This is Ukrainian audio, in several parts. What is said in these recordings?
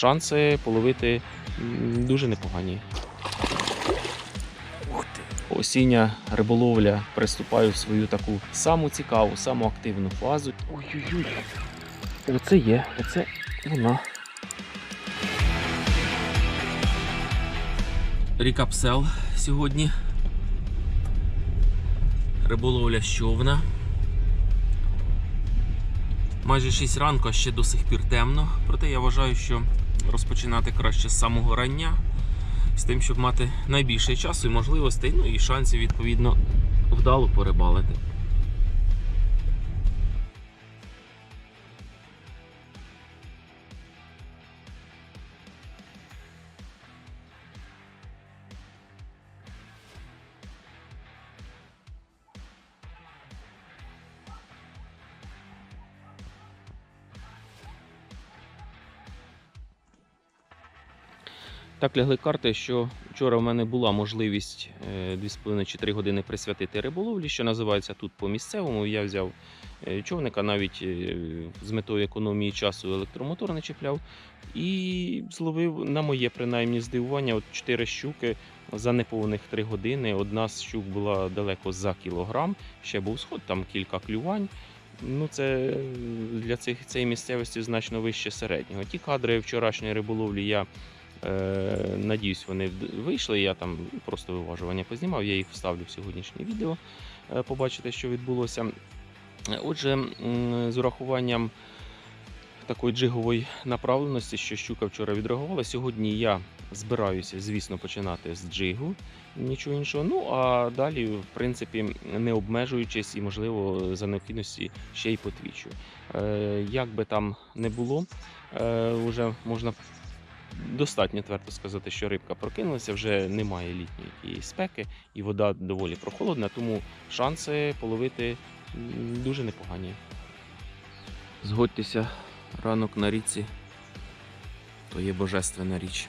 шанси половити дуже непогані. Ух ти. Осіння риболовля приступає в свою таку саму цікаву, саму активну фазу. Ой-ой-ой. Оце є, оце вона. Ріка Псел сьогодні. Риболовля з човна. Майже 6 ранку, а ще до сих пір темно. Проте я вважаю, що розпочинати краще з самого рання, з тим, щоб мати найбільше часу і можливостей, ну і шансів, відповідно, вдало порибалити. Так лягли карти, що вчора в мене була можливість е, 2,5 чи 3 години присвятити риболовлі, що називається тут по місцевому. Я взяв е, човника навіть е, з метою економії часу електромотор не чіпляв. І зловив на моє принаймні здивування от 4 щуки за неповних 3 години. Одна з щук була далеко за кілограм, ще був сход, там кілька клювань. Ну, це е, для цих, цієї місцевості значно вище середнього. Ті кадри вчорашньої риболовлі я Е, Надіюсь, вони вийшли. Я там просто виважування познімав. Я їх вставлю в сьогоднішнє відео. е, Побачите, що відбулося. Е, Отже, з урахуванням такої джигової направленості, що щука вчора відреагувала. Сьогодні я збираюся, звісно, починати з джигу, нічого іншого. Ну а далі, в принципі, не обмежуючись і, можливо, за необхідності ще й потвічу. Е, Як би там не було, е, вже можна достатньо твердо сказати, що рибка прокинулася, вже немає літньої тієї спеки, і вода доволі прохолодна, тому шанси половити дуже непогані. Згодьтеся, ранок на річці то є божественна річ.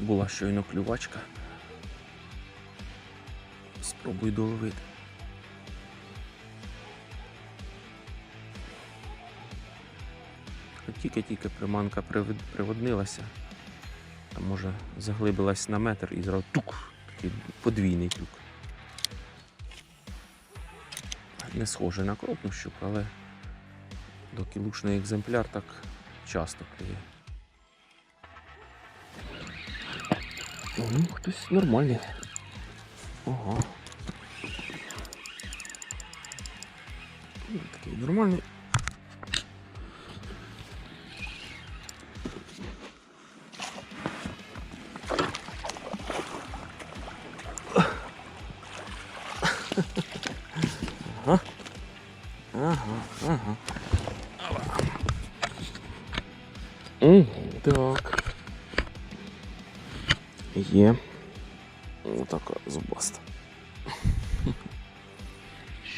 Була щойно клювачка. Спробуй доловити. Тільки-тільки приманка приводнилася, а може заглибилась на метр і зразу тук, такий подвійний тук. Не схоже на крупну щуку, але докілушний екземпляр так часто клює. Ну, хтось нормальний. Ага. Такий нормальний.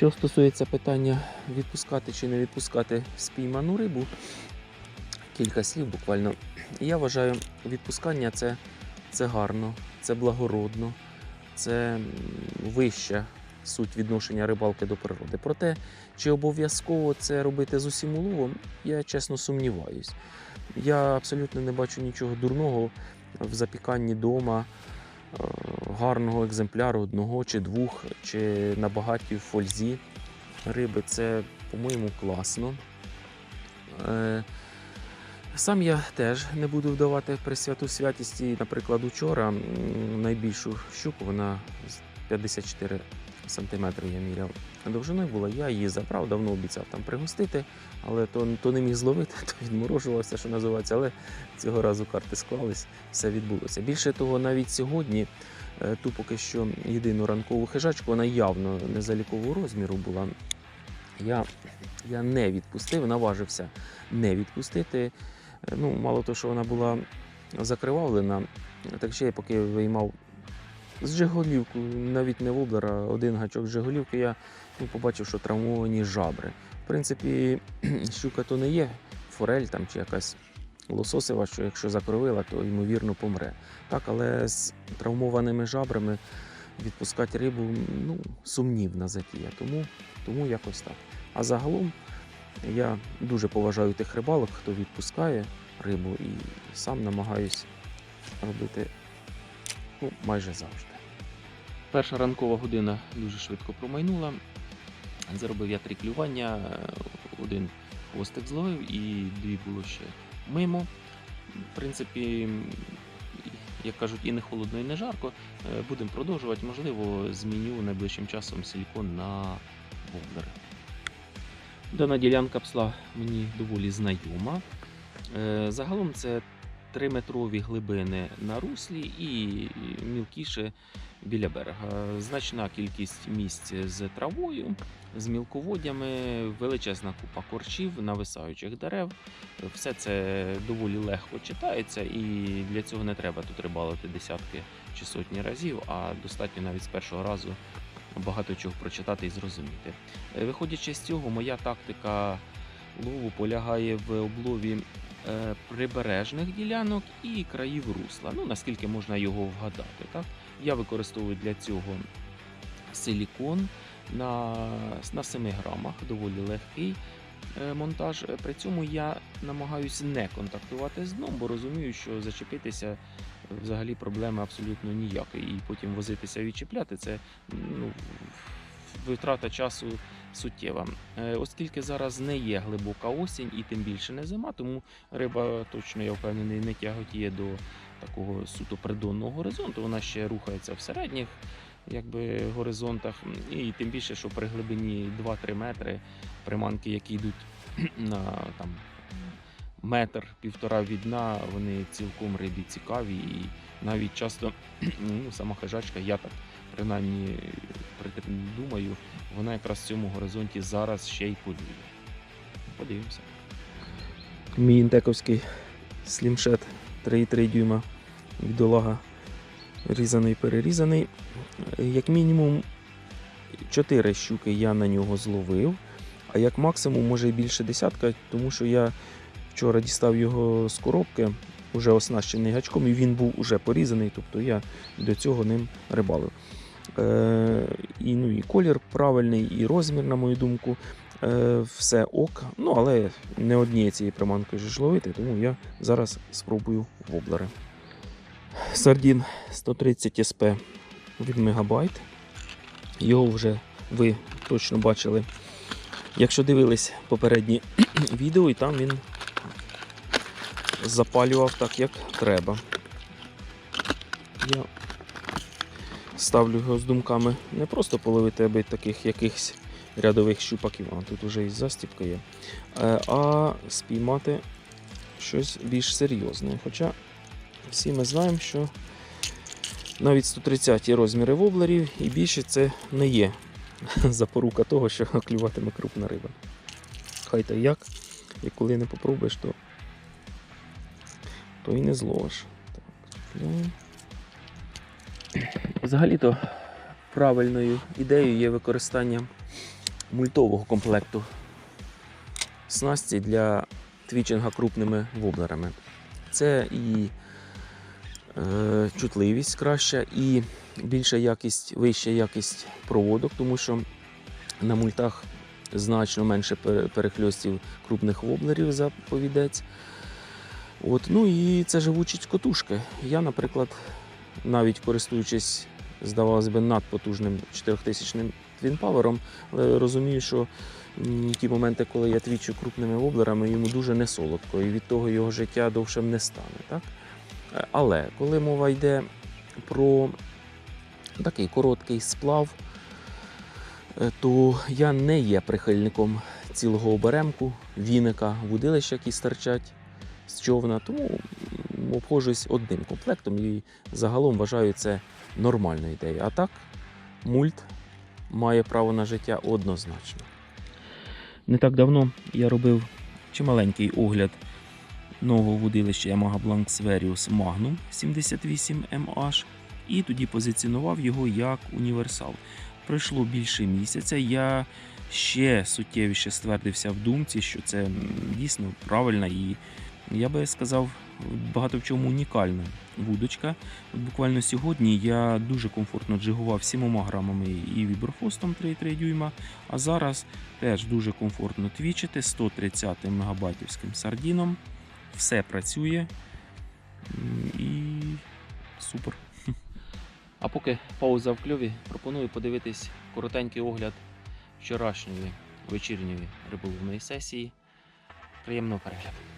Що стосується питання відпускати чи не відпускати спійману рибу, кілька слів буквально. Я вважаю, відпускання це, це гарно, це благородно, це вища суть відношення рибалки до природи. Проте, чи обов'язково це робити з усім уловом, я чесно сумніваюсь. Я абсолютно не бачу нічого дурного в запіканні дома е, гарного екземпляру одного чи двох, чи на багатій фользі риби. Це, по-моєму, класно. Е, Сам я теж не буду вдавати при святу святість. І, наприклад, учора найбільшу щуку, вона 54 сантиметри я міряв довжиною була. Я її забрав, давно обіцяв там пригостити, але то, то не міг зловити, то відморожувався, що називається. Але цього разу карти склались, все відбулося. Більше того, навіть сьогодні ту поки що єдину ранкову хижачку, вона явно не залікового розміру була. Я, я не відпустив, наважився не відпустити. Е, Ну, мало того, що вона була закривавлена, так ще я поки виймав з Жиголівку, навіть не воблера, один гачок з Жиголівки, я ну, побачив, що травмовані жабри. В принципі, щука то не є форель там, чи якась лососева, що якщо закровила, то ймовірно помре. Так, але з травмованими жабрами відпускати рибу ну, сумнівна затія. Тому, тому якось так. А загалом я дуже поважаю тих рибалок, хто відпускає рибу і сам намагаюсь робити ну, майже завжди. Перша ранкова година дуже швидко промайнула. Заробив я три клювання, один хвостик зловив і дві було ще мимо. В принципі, як кажуть, і не холодно, і не жарко. Е, Будемо продовжувати. Можливо, зміню найближчим часом силікон на воблери. Дана ділянка псла мені доволі знайома. Е, Загалом це 3-метрові глибини на руслі і мілкіше біля берега. Значна кількість місць з травою, з мілководями, величезна купа корчів, нависаючих дерев. Все це доволі легко читається, і для цього не треба тут рибалити десятки чи сотні разів, а достатньо навіть з першого разу багато чого прочитати і зрозуміти. Виходячи з цього, моя тактика лову полягає в облові прибережних ділянок і країв русла. Ну наскільки можна його вгадати. Так? Я використовую для цього силікон на, на 7 грамах, доволі легкий е, монтаж. Е, При цьому я намагаюся не контактувати з дном, бо розумію, що зачепитися взагалі проблеми абсолютно ніякої. І потім возитися відчіпляти це ну, витрата часу суттєва. Е, Оскільки зараз не є глибока осінь і тим більше не зима, тому риба точно, я впевнений, не тяготіє до такого суто придонного горизонту. Вона ще рухається в середніх якби, горизонтах. І тим більше, що при глибині 2-3 метри приманки, які йдуть на там, метр, півтора від дна, вони цілком рибі цікаві і навіть часто ну, сама хижачка, я так принаймні думаю, вона якраз в цьому горизонті зараз ще й полює. Подивимося. Мій інтековський слімшет 3,3 дюйма відолага різаний перерізаний. Як мінімум 4 щуки я на нього зловив, а як максимум може і більше десятка, тому що я вчора дістав його з коробки, вже оснащений гачком, і він був уже порізаний, тобто я до цього ним рибалив. Е, і, ну, і колір правильний, і розмір, на мою думку, е, все ок. Ну, але не однією цією приманкою ж ловити, тому я зараз спробую воблери. Сардін 130 СП від Мегабайт. Його вже ви точно бачили, якщо дивились попередні відео, і там він запалював так, як треба. Я ставлю його з думками не просто половити аби таких якихось рядових щупаків, а тут вже і застіпка є, е, а спіймати щось більш серйозне. Хоча всі ми знаємо, що навіть 130 розміри воблерів і більше це не є запорука того, що клюватиме крупна риба. Хай та як, і коли не попробуєш, то, то і не зловиш. Так. Взагалі-то правильною ідеєю є використання мультового комплекту снасті для твічинга крупними воблерами. Це і е, чутливість краща, і більша якість, вища якість проводок, тому що на мультах значно менше перехльостів крупних воблерів за повідець. От, ну і це живучість котушки. Я, наприклад, навіть користуючись, здавалось би, надпотужним 4000 твінпавером, але розумію, що ті моменти, коли я твічу крупними воблерами, йому дуже не солодко, і від того його життя довшим не стане. Так? Е, Але коли мова йде про такий короткий сплав, е, то я не є прихильником цілого оберемку, віника, вудилища, які стирчать з човна, тому обходжусь одним комплектом і загалом вважаю це нормальною ідеєю. А так, мульт має право на життя однозначно. Не так давно я робив чималенький огляд нового вудилища Yamaha Blanc Sverius Magnum 78MH і тоді позиціонував його як універсал. Пройшло більше місяця. Я ще суттєвіше ствердився в думці, що це дійсно правильна і я би сказав, багато в чому унікальна вудочка. Буквально сьогодні я дуже комфортно джигував 7 грамами і віброфостом 3,3 дюйма, а зараз теж дуже комфортно твічити 130 мегабайтівським сардіном. Все працює і супер. А поки пауза в кльові, пропоную подивитись коротенький огляд вчорашньої вечірньої риболовної сесії. Приємного перегляду.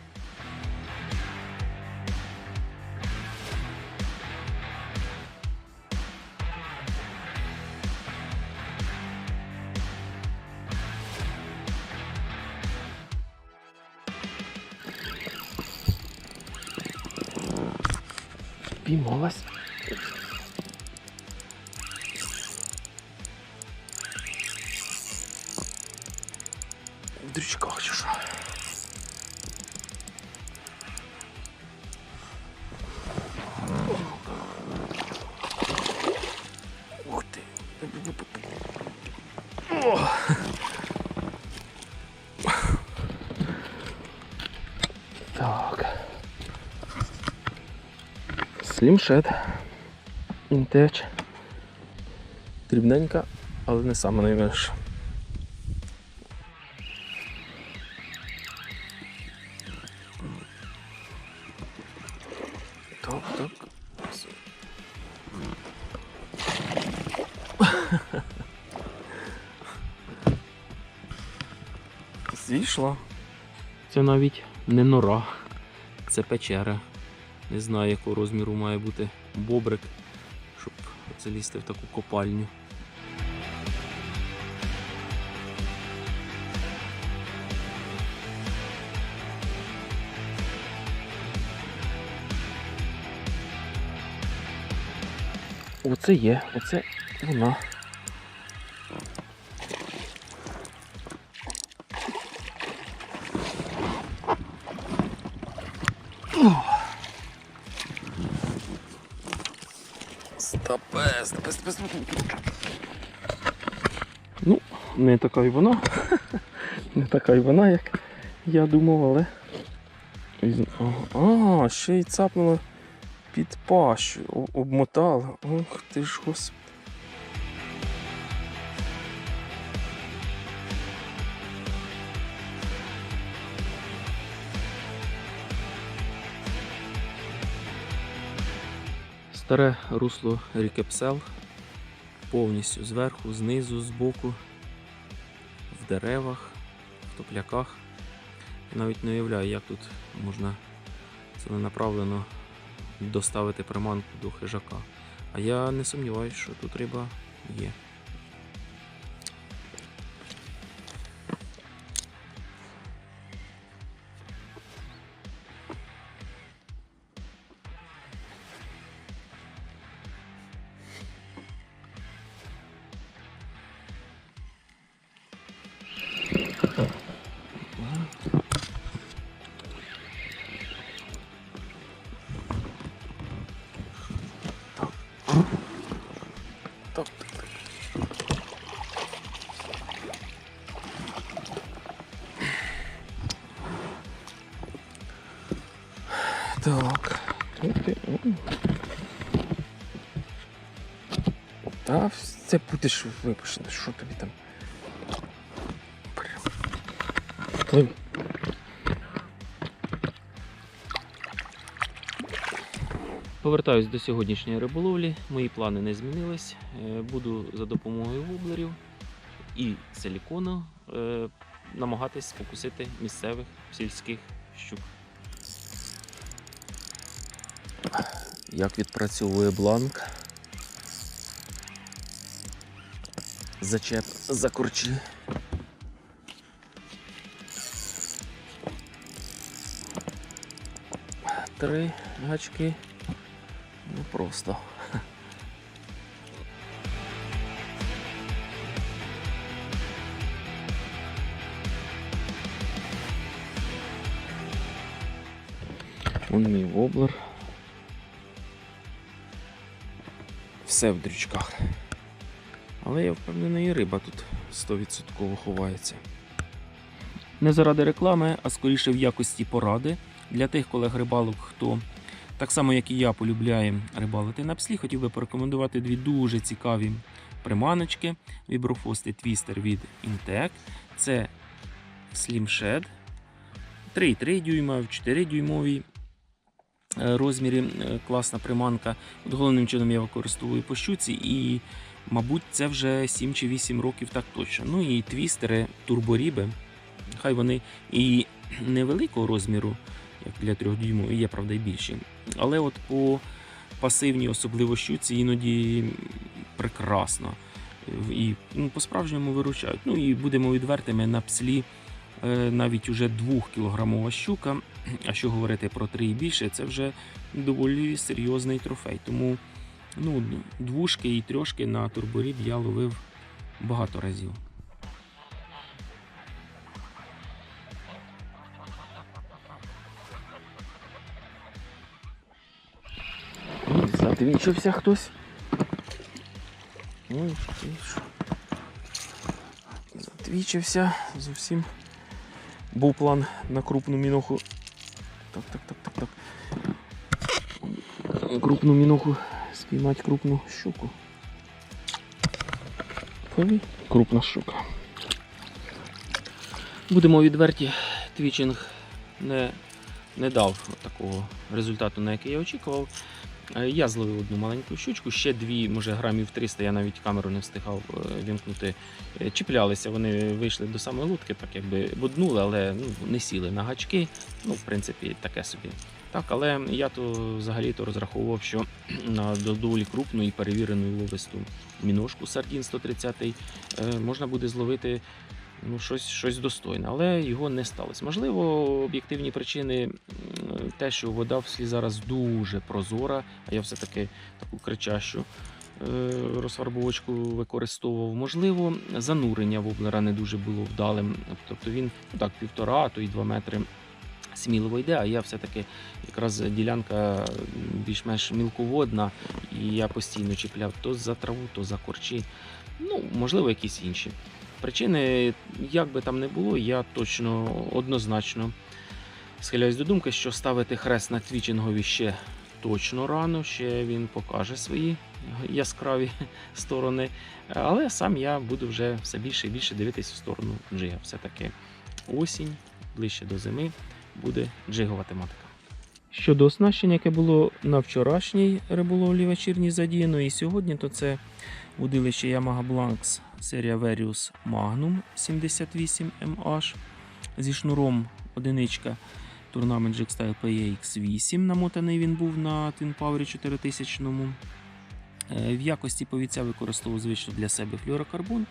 Піймалась. В дрючках чи що? Слімшет. Інтеч. Дрібненька, але не саме найменша. Так, так. Зійшла. Це навіть не нора, це печера. Не знаю, якого розміру має бути бобрик, щоб залізти в таку копальню. Оце є, оце вона. Стопе, пес, стопе, стопе. Ну, не така й вона. Не така й вона, як я думав, але. А, ще й цапнула під пащу, обмотала. Ох ти ж господи. Старе русло ріки Псел повністю зверху, знизу, збоку, в деревах, в топляках. Я Навіть не уявляю, як тут можна ціленаправлено доставити приманку до хижака. А я не сумніваюся, що тут риба є. Все будеш випущено, що тобі там? Плив. Повертаюсь до сьогоднішньої риболовлі. Мої плани не змінились. Е, Буду за допомогою воблерів і силікону е, намагатись спокусити місцевих сільських щук. Як відпрацьовує бланк? Зачеп за корчі. Три гачки. Ну просто. Вон мій воблер. Все в дрючках. Але я впевнений, і риба тут 100% ховається. Не заради реклами, а скоріше в якості поради. Для тих колег рибалок, хто так само, як і я, полюбляє рибалити на пслі, хотів би порекомендувати дві дуже цікаві приманочки. Віброфости твістер від Intec. Це Slim Shed 3,3 дюйма в 4 дюймовій е, розмірі. Е, Класна приманка. От головним чином я використовую по щуці і, мабуть, це вже 7 чи 8 років так точно. Ну і твістери, турборіби. Хай вони і невеликого розміру, як для 3 дюймов, є, правда, і більші. Але от по пасивній, особливо щуці, іноді прекрасно. І ну, по-справжньому виручають. Ну і будемо відвертими на пслі е, навіть уже 2-кілограмова щука. А що говорити про 3 і більше, це вже доволі серйозний трофей. Тому ну, двушки і трьошки на турборіб я ловив багато разів. Задвічився хтось. Ой, що. Зовсім. Був план на крупну міноху. Так, так, так, так, так. Крупну міноху спіймати крупну щуку. Крупна щука. Будемо відверті, твічинг не, не дав такого результату, на який я очікував. Е, Я зловив одну маленьку щучку, ще дві, може грамів 300, я навіть камеру не встигав е, вімкнути. Е, Чіплялися, вони вийшли до самої лутки, так якби буднули, але ну, не сіли на гачки. Ну, в принципі, таке собі. Так, але я то взагалі-то розраховував, що на доволі крупну і перевірену ловисту міношку Сардін 130 е, можна буде зловити ну, щось, щось достойне, але його не сталося. Можливо, об'єктивні причини те, що вода в слі зараз дуже прозора, а я все-таки таку кричащу е, розфарбовочку використовував. Можливо, занурення воблера не дуже було вдалим. Тобто він ну, так півтора, а то й два метри. Сміливо йде, а я все-таки якраз ділянка більш-менш мілководна, і я постійно чіпляв то за траву, то за корчі. Ну, можливо, якісь інші. Причини, як би там не було, я точно однозначно схиляюсь до думки, що ставити хрест на твічингові ще точно рано, ще він покаже свої яскраві сторони. Але сам я буду вже все більше і більше дивитись в сторону джига. Все-таки осінь, ближче до зими, буде джигова тематика. Щодо оснащення, яке було на вчорашній риболовлі вечірній задіяно, і сьогодні, то це удилище Yamaha Blanks серія Verius Magnum 78 MH зі шнуром одиничка Tournament Jigstyle PX8. Намотаний він був на Twin Power 4000. Е, В якості повіця використовував звично для себе флюорокарбон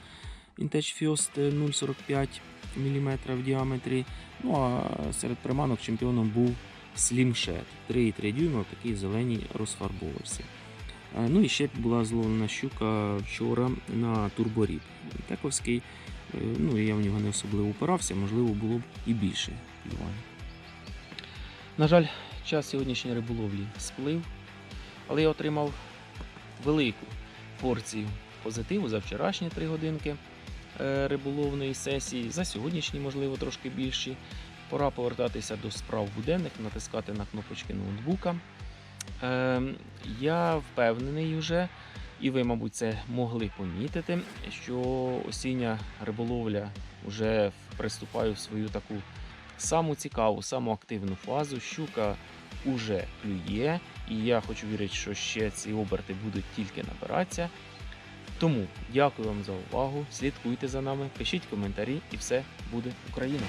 Vintage Fiost 0,45 мм в діаметрі. Ну а серед приманок чемпіоном був Slim Shed 3,3 дюйма в такій зеленій розфарбовці. Е, Ну і ще була зловлена щука вчора на турборіб. Тековський, е, ну я в нього не особливо упирався, можливо, було б і більше клювань. На жаль, час сьогоднішньої риболовлі сплив, але я отримав велику порцію позитиву за вчорашні три годинки риболовної сесії, за сьогоднішні, можливо, трошки більші. Пора повертатися до справ буденних, натискати на кнопочки ноутбука. Ем, Я впевнений вже, і ви, мабуть, це могли помітити, що осіння риболовля вже приступає в свою таку саму цікаву, саму активну фазу. Щука уже клює, і я хочу вірити, що ще ці оберти будуть тільки набиратися. Тому дякую вам за увагу. Слідкуйте за нами, пишіть коментарі, і все буде Україна!